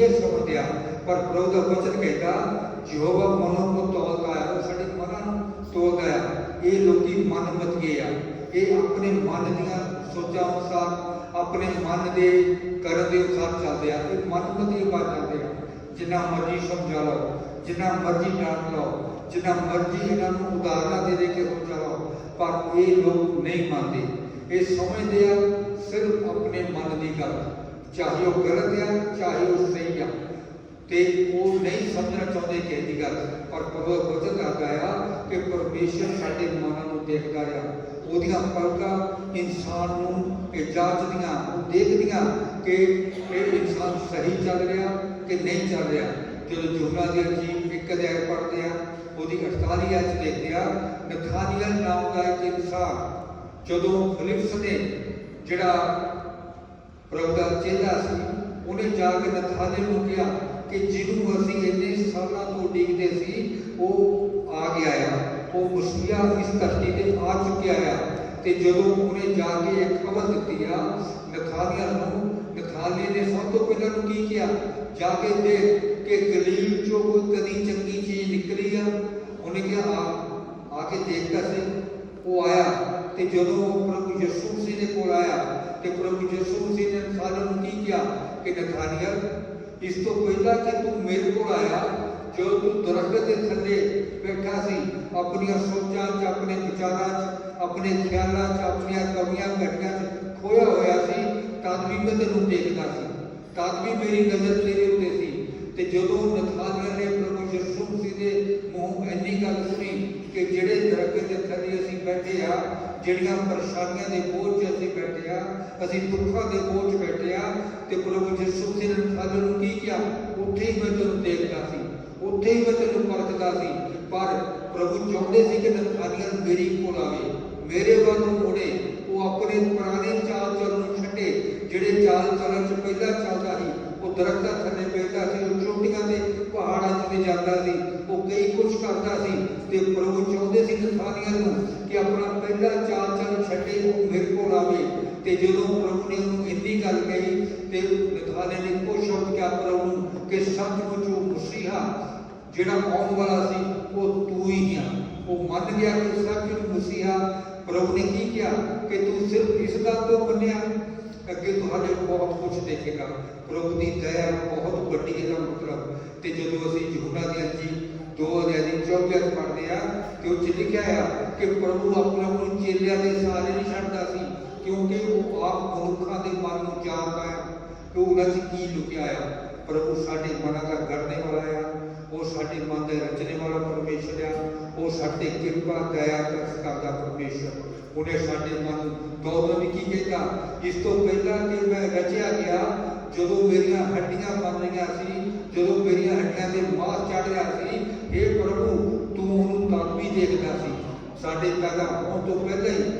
ਇਹ ਸਮਝਿਆ ਪਰ ਪ੍ਰਭੂ ਦਾ ਵਚਨ ਕਹਿੰਦਾ, ਯਹੋਵਾ ਮਨੋਂ ਨੂੰ ਤੋਲਦਾ ਹੈ ਉਹ ਸਾਡੇ ਮਨਾਂ ਨੂੰ ਤੋਲਦਾ ਹੈ। ਇਹ ਲੋਕੀ ਮਨ ਮਤ ਗਏ ਆ। ਇਹ ਆਪਣੇ ਮਨ ਦੀਆਂ ਸੋਚਾਂ ਅਨੁਸਾਰ, ਆਪਣੇ ਮਨ ਦੇ ਕਰਨ ਦੇ ਅਨੁਸਾਰ ਚੱਲਦੇ ਆ ਇਹ ਮਨ ਮਤੀ ਬਾਤ ਜਾਂਦੇ ਆ। ਜਿੰਨਾ ਮਰਜ਼ੀ ਸਮਝਾ ਲਓ, ਜਿੰਨਾ ਮਰਜ਼ੀ ਡਾਂਟ ਲਓ, ਜਿੰਨਾ ਮਰਜ਼ੀ ਇਹਨਾਂ ਨੂੰ ਉਦਾਹਰਨਾਂ ਦੇ ਦੇ ਕੇ ਸਮਝਾ ਲਓ, ਪਰ ਇਹ ਲੋਕ ਨਹੀਂ ਮੰਨਦੇ। ਇਹ ਸਮਝਦੇ ਆ ਸਿਰਫ ਆਪਣੇ ਮਨ ਦੀ ਗੱਲ। ਚਾਹੇ ਉਹ ਗਲਤ ਆ, ਚਾਹੇ ਉਹ ਸਹੀ ਆ। ਤੇ ਉਹ ਨਹੀਂ ਸਮਝਣਾ ਚਾਹੁੰਦੇ ਕਿ ਇਹਦੀ ਗੱਲ। ਪਰ ਪ੍ਰਭੂ ਬਚਨ ਕਰਦਾ ਆ ਕਿ ਪਰਮੇਸ਼ਰ ਸਾਡੇ ਮਨਾਂ ਨੂੰ ਦੇਖਦਾ ਆ ਉਹਦੀਆਂ ਪਲਕਾਂ ਇਨਸਾਨ ਨੂੰ ਇਹ ਉਹ ਦੇਖਦੀਆਂ ਕਿ ਇਹ ਇਨਸਾਨ ਸਹੀ ਚੱਲ ਰਿਹਾ ਕਿ ਨਹੀਂ ਚੱਲ ਰਿਹਾ। ਜਦੋਂ ਜੁਮਲਾ ਦੀ ਅਜੀਬ ਇੱਕ ਅਧਿਆਇ ਪੜ੍ਹਦੇ ਆ, ਉਹਦੀ 48 ਐਚ ਦੇਖਦੇ ਆ ਨਥਾਨੀਅਲ ਨਾਮ ਦਾ ਇੱਕ ਇਨਸਾਨ ਜਦੋਂ ਫਿਲਿਪਸ ਨੇ ਜਿਹੜਾ ਪ੍ਰਭੂ ਦਾ ਚੇਲਾ ਸੀ, ਉਹਨੇ ਜਾ ਕੇ ਨਥਾਲੇ ਨੂੰ ਕਿਹਾ ਕਿ ਜਿਹਨੂੰ ਅਸੀਂ ਇੰਨੇ ਸਾਲਾਂ ਤੋਂ ਉਡੀਕਦੇ ਸੀ, ਉਹ ਆ ਗਿਆ ਆ ਉਹ ਮਸੀਹਾ ਇਸ ਧਰਤੀ ਤੇ ਆ ਚੁੱਕਿਆ ਆ ਤੇ ਜਦੋਂ ਉਹਨੇ ਜਾ ਕੇ ਇਹ ਖਬਰ ਦਿੱਤੀ ਆ ਨਥਾਨੀਅਲ ਨੂੰ ਨਥਾਨੀਅਲ ਨੇ ਸਭ ਤੋਂ ਪਹਿਲਾਂ ਨੂੰ ਕੀ ਕਿਹਾ? ਜਾ ਕੇ ਦੇਖ ਕਿ ਗਲੀਲ ਚੋਂ ਕੋਈ ਕਦੀ ਚੰਗੀ ਚੀਜ਼ ਨਿਕਲੀ ਆ। ਉਹਨੇ ਕਿਹਾ ਆ ਆ ਕੇ ਦੇਖਦਾ ਸੀ ਉਹ ਆਇਆ ਤੇ ਜਦੋਂ ਪ੍ਰਭੂ ਯਿਸੂ ਮਸੀਹ ਦੇ ਕੋਲ ਆਇਆ ਤੇ ਪ੍ਰਭੂ ਯਿਸੂ ਮਸੀਹ ਨੇ ਸਾਰਿਆਂ ਨੂੰ ਕੀ ਕਿਹਾ ਕਿ ਇਸ ਤੋਂ ਪਹਿਲਾਂ ਕਿ ਤੂੰ ਮੇਰੇ ਕੋਲ ਆਇਆ, ਜਦੋਂ ਤੂੰ ਦਰਖਤ ਦੇ ਥੱਲੇ ਬੈਠਾ ਸੀ, ਆਪਣੀਆਂ ਸੋਚਾਂ 'ਚ, ਆਪਣੇ ਵਿਚਾਰਾਂ 'ਚ, ਆਪਣੇ ਖਿਆਲਾਂ 'ਚ, ਆਪਣੀਆਂ ਕਮੀਆਂ ਘਟੀਆਂ 'ਚ ਖੋਇਆ ਹੋਇਆ ਸੀ ਤਦ ਵੀ ਮੈਂ ਤੈਨੂੰ ਦੇਖਦਾ ਸੀ। ਤਦ ਵੀ ਮੇਰੀ ਨਜ਼ਰ ਤੇਰੇ ਉੱਤੇ ਤੇ ਜਦੋਂ ਨਥਾਨੀਅਲ ਨੇ ਪ੍ਰਭੂ ਯਿਸੂ ਮਸੀਹ ਦੇ ਮੂੰਹ ਇੰਨੀ ਗੱਲ ਸੁਣੀ ਕਿ ਜਿਹੜੇ ਦਰਖਤ ਦੇ ਥੱਲੇ ਅਸੀਂ ਬੈਠੇ ਆ, ਜਿਹੜੀਆਂ ਪਰੇਸ਼ਾਨੀਆਂ ਦੇ ਬੋਝ 'ਚ ਅਸੀਂ ਬੈਠੇ ਆ, ਅਸੀਂ ਦੁੱਖਾਂ ਦੇ ਬੋਝ 'ਚ ਬੈਠੇ ਆ, ਤੇ ਪ੍ਰਭੂ ਯਿਸੂ ਮਸੀਹ ਨੇ ਸਾਨੂੰ ਨੂੰ ਕੀ ਕਿਹਾ? ਉੱਥੇ ਹੀ ਮੈਂ ਤੈਨੂੰ ਦੇਖਦਾ ਸੀ, ਉੱਥੇ ਹੀ ਮੈਂ ਤੈਨੂੰ ਪਰਖਦਾ ਸੀ, ਪਰ ਪ੍ਰਭੂ ਚਾਹੁੰਦੇ ਸੀ ਕਿ ਨਥਾਨੀਅਲ ਮੇਰੀ ਕੋਲ ਆਵੇ, ਮੇਰੇ ਵੱਲ ਨੂੰ ਮੁੜੇ, ਉਹ ਆਪਣੇ ਪੁਰਾਣੇ ਚਾਲ ਚੱਲਣ ਨੂੰ ਛੱਡੇ, ਜਿਹੜੇ ਚਾਲ ਚੱਲਣ 'ਚ ਪਹਿਲਾਂ ਚੱਲਦਾ ਸੀ ਉਹ ਦਰਖਤਾਂ ਥੱਲੇ ਬੈਠਦਾ ਸੀ, ਉਹ ਚੋਟੀਆਂ ਦੇ ਪਹਾੜਾਂ 'ਤੇ ਜਾਂਦਾ ਸੀ, ਉਹ ਕਈ ਕੁਝ ਕਰਦਾ ਸੀ ਤੇ ਪ੍ਰਭੂ ਚਾਹੁੰਦੇ ਸੀ ਨਥਾਨੀਅਲ ਨੂੰ ਕਿ ਆਪਣਾ ਪਹਿਲਾ ਚਾਲ ਚੱਲ ਛੱਡੇ, ਉਹ ਮੇਰੇ ਕੋਲ ਆਵੇ। ਤੇ ਜਦੋਂ ਪ੍ਰਭੂ ਨੇ ਉਹਨੂੰ ਇੰਨੀ ਗੱਲ ਕਹੀ ਤੇ ਨਥਾਨੀਅਲ ਨੇ ਖੁਸ਼ ਹੋ ਪ੍ਰਭੂ ਨੂੰ ਕਿ ਸੱਚਮੁੱਚ ਉਹ ਮਸੀਹਾ ਜਿਹੜਾ ਆਉਣ ਵਾਲਾ ਸੀ, ਉਹ ਤੂੰ ਹੀ ਆ। ਉਹ ਮੰਨ ਗਿਆ ਕਿ ਸੱਚਮੁੱਚ ਮਸੀਹਾ। ਪ੍ਰਭੂ ਨੇ ਕੀ ਕਿਹਾ? ਕਿ ਤੂੰ ਸਿਰਫ ਇਸ ਗੱਲ ਤੋਂ ਮੰਨਿਆ ਅੱਗੇ ਤੁਹਾਡੇ ਬਹੁਤ ਕੁਝ ਦੇਖੇਗਾ। ਪ੍ਰਭੂ ਦੀ ਦਇਆ ਬਹੁਤ ਵੱਡੀ ਹੈ ਮਤਲਬ। ਤੇ ਜਦੋਂ ਅਸੀਂ ਯਹੂਨਾ ਦੀ ਅੰਜੀ ਦੋ ਅਧਿਆਇ 24 ਪੜ੍ਹਦੇ ਆ ਕਿ ਉਹ ਚ ਲਿਖਿਆ ਆ ਕਿ ਪ੍ਰਭੂ ਆਪਣੇ ਨੂੰ ਚੇਲਿਆਂ ਦੇ ਸਾਰੇ ਨਹੀਂ ਛੱਡਦਾ ਸੀ, ਕਿਉਂਕਿ ਉਹ ਆਪ ਮਨੁੱਖਾਂ ਦੇ ਮਨ ਨੂੰ ਜਾਣਦਾ ਹੈ ਕਿ ਉਹਨਾਂ 'ਚ ਕੀ ਲੁਕਿਆ ਆ? ਪ੍ਰਭੂ ਸਾਡੇ ਮਨਾਂ ਦਾ ਗੜਨੇ ਵਾਲਾ ਆ। ਉਹ ਸਾਡੇ ਮਨ ਦੇ ਰਚਨੇ ਵਾਲਾ ਪਰਮੇਸ਼ਰ ਆ। ਉਹ ਸਾਡੇ ਕਿਰਪਾ, ਦਇਆ ਤਰਸ ਕਰਦਾ ਪਰਮੇਸ਼ਰ। ਉਹਨੇ ਸਾਡੇ ਮਨ ਨੂੰ ਗੌਰਵ ਵੀ ਕੀ ਕਹਿੰਦਾ ਇਸ ਤੋਂ ਪਹਿਲਾਂ ਕਿ ਮੈਂ ਰਚਿਆ ਗਿਆ, ਜਦੋਂ ਮੇਰੀਆਂ ਹੱਡੀਆਂ ਬਣ ਰਹੀਆਂ ਸੀ, ਜਦੋਂ ਮੇਰੀਆਂ ਹੱਡੀਆਂ ਤੇ ਮਾਸ ਚੜ ਰਿਹਾ ਸੀ ਇਹ ਪ੍ਰਭੂ, ਤੂੰ ਉਹਨੂੰ ਤਦ ਵੀ ਦੇਖਦਾ ਸੀ। ਸਾਡੇ ਪੈਦਾ ਹੋਣ ਤੋਂ ਪਹਿਲਾਂ ਹੀ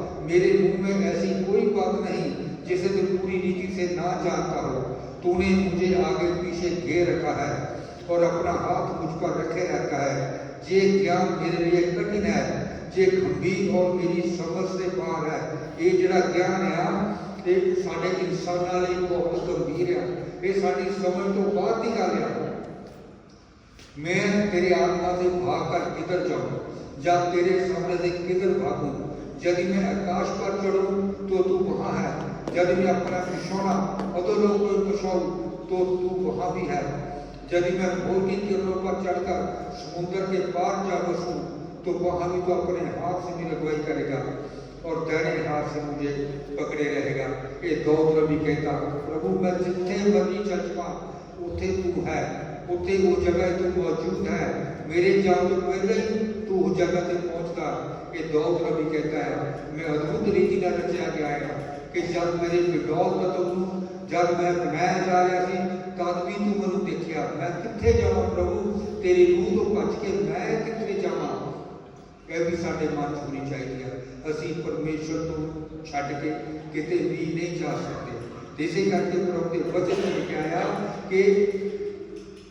میرے منہ میں ایسی کوئی بات نہیں جسے تو پوری نیکی سے نہ جانتا ہو۔ تو نے مجھے آگے پیچھے گھیر رکھا ہے اور اپنا ہاتھ مجھ پر رکھے رہتا ہے۔ یہ کیا میرے لیے کٹھن ہے؟ یہ گمبھیر اور میری سمجھ سے باہر ہے۔ یہ جڑا گیان ہے ہاں؟ یہ سارے انسان والے بہت گمبھیر ہے۔ یہ ساری سمجھ تو باہر کی گل ہے۔ میں تیرے آتما سے بھاگ کر کدھر جاؤں؟ یا تیرے سامنے سے کدھر بھاگوں؟ यदि मैं आकाश पर चढ़ूं तो तू वहां है यदि मैं अपना पिछोड़ा अधोलोक में पछाऊं तो तू वहां भी है यदि मैं भोर की किरणों पर चढ़कर समुद्र के पार जा बसूं तो वहां भी तो अपने हाथ से मेरी अगुवाई करेगा और दाहिने हाथ से मुझे पकड़े रहेगा ये दौड़ भी कहता प्रभु मैं जितने मर्जी चल जाऊं उथे तू है उथे वो जगह तू मौजूद है मेरे जान तो पहले ही तू उस जगह पे पहुंचता کہ داؤد کا بھی کہتا ہے، میں ادبت ریتی کا رچیا گیا ہے کہ جب میرے بڈول کا تم جب میں میں جا رہا سی تب بھی تو منو دیکھیا میں کتنے جاؤں پربھو؟ تیری روح تو بچ کے میں کتنے جاواں یہ بھی سارے من ہونی چاہیے۔ اسی پرمیشور تو چھڈ کے کتے بھی نہیں جا سکتے۔ اسی کر کے پرب کے وچن میں لکھا آیا کہ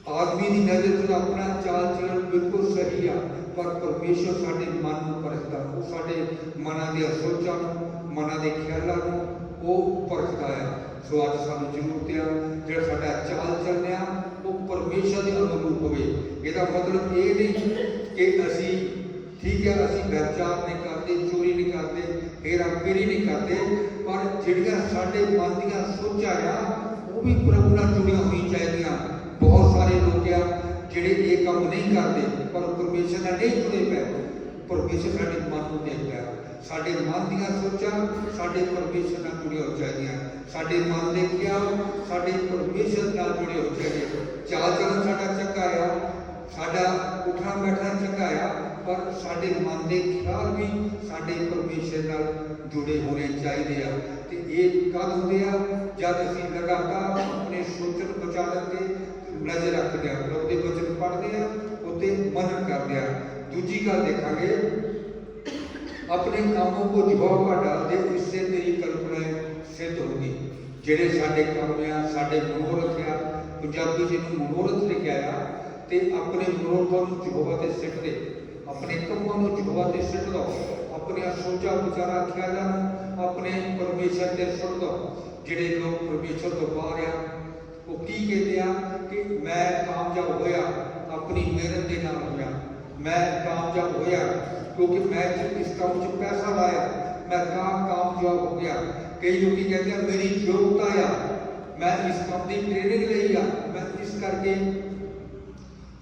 آدمی کی نظر اپنا چال چلن بالکل صحیح ہے۔ ਪਰ ਪਰਮੇਸ਼ਰ ਸਾਡੇ ਮਨ ਨੂੰ ਪਰਖਦਾ, ਉਹ ਸਾਡੇ ਮਨਾਂ ਦੀਆਂ ਸੋਚਾਂ ਨੂੰ, ਮਨਾਂ ਦੇ ਖਿਆਲਾਂ ਨੂੰ ਉਹ ਪਰਖਦਾ ਆ। ਸੋ ਅੱਜ ਸਾਨੂੰ ਜ਼ਰੂਰਤ ਆ, ਜਿਹੜਾ ਸਾਡਾ ਚਾਲ ਚੱਲਣਾ ਉਹ ਪਰਮੇਸ਼ਰ ਦੇ ਅਨੁਰੂਪ ਹੋਵੇ। ਇਹਦਾ ਮਤਲਬ ਇਹ ਨਹੀਂ ਕਿ ਅਸੀਂ ਠੀਕ ਹੈ ਅਸੀਂ ਵਿਚਾਰ ਨਹੀਂ ਕਰਦੇ, ਚੋਰੀ ਨਹੀਂ ਕਰਦੇ, ਹੇਰਾ ਫੇਰੀ ਨਹੀਂ ਕਰਦੇ, ਪਰ ਜਿਹੜੀਆਂ ਸਾਡੇ ਮਨ ਦੀਆਂ ਸੋਚਾਂ ਆ, ਉਹ ਵੀ ਪ੍ਰਭੂ ਨਾਲ ਜੁੜੀਆਂ ਹੋਈਆਂ ਚਾਹੀਦੀਆਂ। ਬਹੁਤ ਸਾਰੇ ਲੋਕ ਆ ਜਿਹੜੇ ਇਹ ਕੰਮ ਨਹੀਂ ਕਰਦੇ, ਪਰ ਪਰਮੇਸ਼ਰ ਨਾਲ ਨਹੀਂ ਜੁੜੇ ਪਏ ਪਰਮੇਸ਼ਰ ਸਾਡੇ ਮਨ ਨੂੰ ਦੇਖਦਾ ਸਾਡੇ ਮਨ ਦੀਆਂ ਸੋਚਾਂ ਸਾਡੇ ਪਰਮੇਸ਼ਰ ਨਾਲ ਜੁੜੀਆਂ ਹੋ ਚਾਹੀਦੀਆਂ। ਸਾਡੇ ਮਨ ਦੇ ਖਿਆਲ ਸਾਡੇ ਪਰਮੇਸ਼ਰ ਨਾਲ ਜੁੜੇ ਹੋ ਚਾਹੀਦੇ ਚਾਲ ਚੱਲਣ ਸਾਡਾ ਚੰਗਾ ਆ, ਸਾਡਾ ਉੱਠਣਾ ਬੈਠਣਾ ਚੰਗਾ ਆ, ਪਰ ਸਾਡੇ ਮਨ ਦੇ ਖਿਆਲ ਵੀ ਸਾਡੇ ਪਰਮੇਸ਼ਰ ਨਾਲ ਜੁੜੇ ਹੋਣੇ ਚਾਹੀਦੇ ਆ। ਤੇ ਇਹ ਕਦ ਹੁੰਦੇ ਆ? ਜਦ ਅਸੀਂ ਲਗਾਤਾਰ ਆਪਣੇ ਸੋਚਣ ਬਚਾ ਤੇ ਨਜ਼ਰ ਰੱਖਦੇ ਆ ਮਤਲਬ ਉਹਦੇ ਵਚਨ ਪੜ੍ਹਦੇ ਆ ਉਹਤੇ ਮਨਨ ਕਰਦੇ ਆ ਦੂਜੀ ਗੱਲ ਦੇਖਾਂਗੇ, ਆਪਣੇ ਕੰਮੋਂ ਕੋ ਨਿਭਾਓ ਤੁਹਾਡਾ ਦੇ ਇਸੇ ਤੇਰੀ ਕਲਪਨਾ ਸਿੱਧ ਹੋਗੀ ਜਿਹੜੇ ਸਾਡੇ ਕੰਮ ਆ, ਸਾਡੇ ਮਨੋਰਥ ਆ ਪੰਜਾਬੀ ਜੀ ਨੂੰ ਮਨੋਰਥ ਲਿਖਿਆ ਆ, ਤੇ ਆਪਣੇ ਮਨੋਰਥਾਂ ਨੂੰ ਜਹਵਾ ਤੇ ਸਿੱਟ ਦੇ। ਆਪਣੇ ਕੰਮਾਂ ਨੂੰ ਜਹਵਾ ਤੇ ਸਿੱਟ ਦੋ। ਆਪਣੀਆਂ ਸੋਚਾਂ ਵਿਚਾਰਾਂ ਖਿਆਲਾਂ ਆਪਣੇ ਪਰਮੇਸ਼ਰ ਤੇ ਸੁੱਟ ਦੋ। ਜਿਹੜੇ ਲੋਕ ਪਰਮੇਸ਼ਰ ਤੋਂ ਬਾਹਰ ਆ, ਉਹ ਕੀ ਕਹਿੰਦੇ ਆ? ਕਿ ਮੈਂ ਕਾਮਯਾਬ ਹੋਇਆ, ਆਪਣੀ ਮਿਹਨਤ ਦੇ ਨਾਲ ਹੋਇਆ। ਮੈਂ ਕਾਮਯਾਬ ਹੋਇਆ ਕਿਉਂਕਿ ਮੈਂ ਇਸ ਕੰਮ 'ਚ ਪੈਸਾ ਲਾਇਆ, ਮੈਂ ਕੰਮ ਕਾਮਯਾਬ ਹੋ ਗਿਆ। ਕਈ ਲੋਕੀ ਕਹਿੰਦੇ ਆ, ਮੇਰੀ ਯੋਗਤਾ ਆ, ਮੈਂ ਇਸ ਕੰਮ ਦੀ ਟ੍ਰੇਨਿੰਗ ਲਈ ਆ, ਮੈਂ ਇਸ ਕਰਕੇ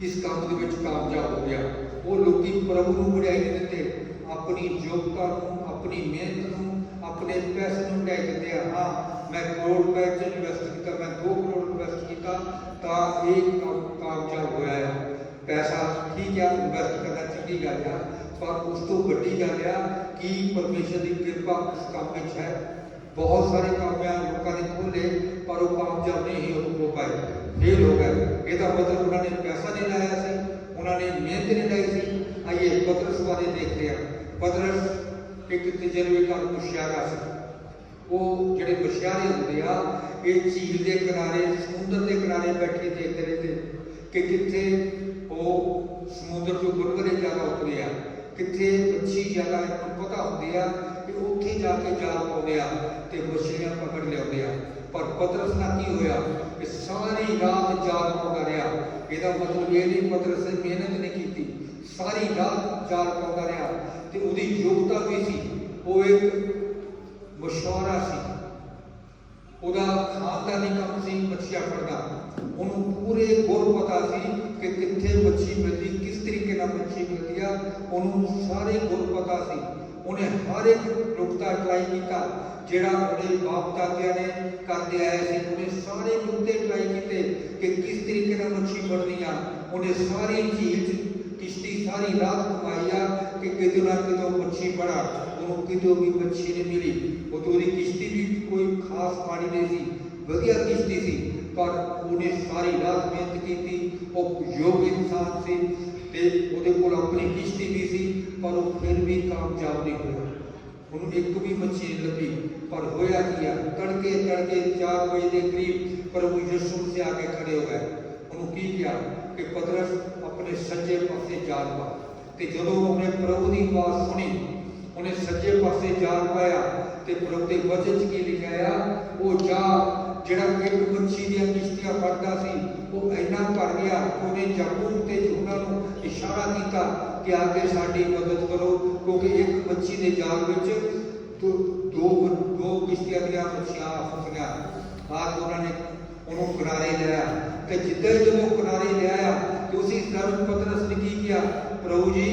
ਇਸ ਕੰਮ ਦੇ ਵਿੱਚ ਕਾਮਯਾਬ ਹੋ ਗਿਆ। ਉਹ ਲੋਕੀ ਪ੍ਰਭੂ ਨੂੰ ਵਡਿਆਈ ਨਹੀਂ ਦਿੰਦੇ ਆਪਣੀ ਯੋਗਤਾ ਨੂੰ, ਆਪਣੀ ਮਿਹਨਤ ਨੂੰ, ਆਪਣੇ ਪੈਸੇ ਨੂੰ ਵਡਿਆਈ ਦਿੰਦੇ ਆ, ਹਾਂ, ਮੈਂ ਕਰੋੜ ਰੁਪਏ ਚ ਇਨਵੈਸਟ ਕੀਤਾ, ਮੈਂ 2 ਕਰੋੜ ਕੀਤਾ ਤਾਂ ਇਹ ਕਾਮਯਾਬ ਹੋਇਆ ਹੈ ਪੈਸਾ ਠੀਕ ਆ ਇਨਵੈਸਟ ਕਰਨਾ ਚੰਗੀ ਗੱਲ ਆ, ਪਰ ਉਸ ਤੋਂ ਵੱਡੀ ਗੱਲ ਆ ਕਿ ਪਰਮੇਸ਼ਰ ਦੀ ਕਿਰਪਾ ਉਸ ਕੰਮ ਵਿੱਚ ਹੈ। ਬਹੁਤ ਸਾਰੇ ਕੰਮ ਲੋਕਾਂ ਨੇ ਖੋਲੇ ਪਰ ਉਹ ਕਾਮਯਾਬ ਨਹੀਂ ਹੋ ਪਾਏ। ਇਹ ਲੋਕ ਹੈ ਇਹਦਾ ਮਤਲਬ ਉਹਨਾਂ ਨੇ ਪੈਸਾ ਨਹੀਂ ਲਾਇਆ ਸੀ, ਉਹਨਾਂ ਨੇ ਮਿਹਨਤ ਨਹੀਂ ਲਾਈ ਸੀ। ਆਈਏ, ਪਤਰਸ ਬਾਰੇ ਦੇਖਦੇ ਆ। ਪਤਰਸ ਇੱਕ ਤਜਰਬੇਕਾਰ ਮੁਸ਼ਿਆਰਾ ਸੀ। ਉਹ ਜਿਹੜੇ ਮੁਸ਼ਿਆਰੇ ਹੁੰਦੇ ਆ, ਇਹ ਝੀਲ ਦੇ ਕਿਨਾਰੇ, ਸਮੁੰਦਰ ਦੇ ਕਿਨਾਰੇ ਬੈਠੇ ਦੇਖਦੇ ਰਹਿੰਦੇ ਕਿ ਕਿੱਥੇ ਉਹ ਸਮੁੰਦਰ ਤੋਂ ਗੁਰਗਰੇ ਜ਼ਿਆਦਾ ਉੱਠਦੇ ਆ ਕਿੱਥੇ ਮੱਛੀ ਜ਼ਿਆਦਾ ਇਹਨਾਂ ਪਤਾ ਹੁੰਦੀ ਆ ਕਿ ਉੱਥੇ ਜਾ ਕੇ ਜਾਲ ਪਾਉਂਦੇ ਆ ਤੇ ਮੱਛੀਆਂ ਪਕੜ ਲਿਆਉਂਦੇ ਆ। ਪਰ ਪਤਰਸ ਨਾਲ ਕੀ ਹੋਇਆ ਕਿ ਸਾਰੀ ਰਾਤ ਜਾਲ ਪਾਉਂਦਾ ਰਿਹਾ। ਇਹਦਾ ਮਤਲਬ ਇਹ ਨਹੀਂ, ਪਤਰਸ ਨੇ ਮਿਹਨਤ ਨਹੀਂ ਕੀਤੀ। ਸਾਰੀ ਰਾਤ ਜਾਲ ਪਾਉਂਦਾ ਰਿਹਾ ਤੇ ਉਹਦੀ ਯੋਗਤਾ ਵੀ ਸੀ। ਉਹ ਇੱਕ ਮਸ਼ਵਰਾ ਸੀ ਉਹਦਾ ਖਾਨਦਾਨੀ ਕੰਮ ਸੀ ਮੱਛੀਆਂ ਫੜਦਾ ਉਹਨੂੰ ਪੂਰੇ ਗੁਰ ਪਤਾ ਸੀ ਕਿ ਕਿੱਥੇ ਮੱਛੀ ਮਿਲਦੀ ਕਿਸ ਤਰੀਕੇ ਨਾਲ ਮੱਛੀ ਮਿਲਦੀ ਆ ਉਹਨੂੰ ਸਾਰੇ ਗੁਰ ਪਤਾ ਸੀ ਉਹਨੇ ਹਰ ਇੱਕ ਨੁਕਤਾ ਟਰਾਈ ਕੀਤਾ ਜਿਹੜਾ ਉਹਦੇ ਬਾਪ ਦਾਦਿਆਂ ਨੇ ਕਰਦੇ ਆਏ ਸੀ ਉਹਨੇ ਸਾਰੇ ਨੁਕਤੇ ਟਰਾਈ ਕੀਤੇ ਕਿ ਕਿਸ ਤਰੀਕੇ ਨਾਲ ਮੱਛੀ ਫੜਨੀ ਆ ਉਹਨੇ ਸਾਰੀ ਝੀਲ ਕਿਸ਼ਤੀ ਸਾਰੀ ਰਾਤ ਘੁਮਾਈ ਆ ਕਿ ਕਿਤੇ ਨਾ ਕਿਤੇ ਮੱਛੀ ਫੜਾ ਉਹਨੂੰ ਕਿਤੇ ਵੀ ਮੱਛੀ ਨਹੀਂ ਮਿਲੀ। ਉਹ ਤੋਂ ਉਹਦੀ ਕਿਸ਼ਤੀ ਵੀ ਕੋਈ ਖਾਸ ਪਾਣੀ ਨਹੀਂ ਸੀ। ਵਧੀਆ ਕਿਸ਼ਤੀ ਸੀ, ਪਰ ਉਹਨੇ ਸਾਰੀ ਰਾਤ ਮਿਹਨਤ ਕੀਤੀ। ਉਹ ਯੋਗ ਇਨਸਾਨ ਸੀ ਤੇ ਉਹਦੇ ਕੋਲ ਆਪਣੀ ਕਿਸ਼ਤੀ ਵੀ ਸੀ, ਪਰ ਉਹ ਫਿਰ ਵੀ ਕਾਮਯਾਬ ਨਹੀਂ ਹੋਇਆ। ਉਹਨੂੰ ਇੱਕ ਵੀ ਮੱਛੀ ਲੱਭੀ ਪਰ ਹੋਇਆ ਕੀ ਆ? ਤੜਕੇ ਤੜਕੇ 4 ਵਜੇ ਦੇ ਕਰੀਬ ਪ੍ਰਭੂ ਯਿਸੂ ਮਸੀਹ ਆ ਕੇ ਖੜੇ ਹੋ ਗਏ। ਉਹਨੂੰ ਕੀ ਕਿਹਾ? ਕਿ ਪਤਰਸ, ਆਪਣੇ ਸੱਜੇ ਪਾਸੇ ਜਾਲ ਪਾ ਤੇ ਜਦੋਂ ਉਹਨੇ ਪ੍ਰਭੂ ਦੀ ਆਵਾਜ਼ ਸੁਣੀ ਉਹਨੇ ਸੱਜੇ ਪਾਸੇ ਜਾਲ ਪਾਇਆ ਤੇ ਪ੍ਰਭੂ ਵਚਨ 'ਚ ਕੀ ਲਿਖਿਆ ਉਹ ਜਾ, ਜਿਹੜਾ ਇੱਕ ਮੱਛੀ ਦੀਆਂ ਕਿਸ਼ਤੀਆਂ ਫੜਦਾ ਸੀ, ਉਹ ਇੰਨਾ ਭਰ ਗਿਆ, ਉਹਨੇ ਯਾਕੂਬ ਤੇ ਯੂਹਨਾ ਨੂੰ ਇਸ਼ਾਰਾ ਕੀਤਾ ਕਿ ਆ ਕੇ ਸਾਡੀ ਮਦਦ ਕਰੋ, ਕਿਉਂਕਿ ਇੱਕ ਮੱਛੀ ਦੇ ਜਾਲ ਵਿੱਚ ਦੋ ਦੋ ਕਿਸ਼ਤੀਆਂ ਦੀਆਂ ਮੱਛੀਆਂ ਫਸੀਆਂ ਬਾਅਦ ਉਹਨਾਂ ਨੇ ਉਹਨੂੰ ਕਿਨਾਰੇ ਲਿਆ ਤੇ ਜਿੱਦਾਂ ਜਦੋਂ ਕਿਨਾਰੇ ਲਿਆ ਤੇ ਉਸੇ ਸਮੇਂ ਪਤਰਸ ਨੇ ਕੀ ਕਿਹਾ? ਪ੍ਰਭੂ ਜੀ,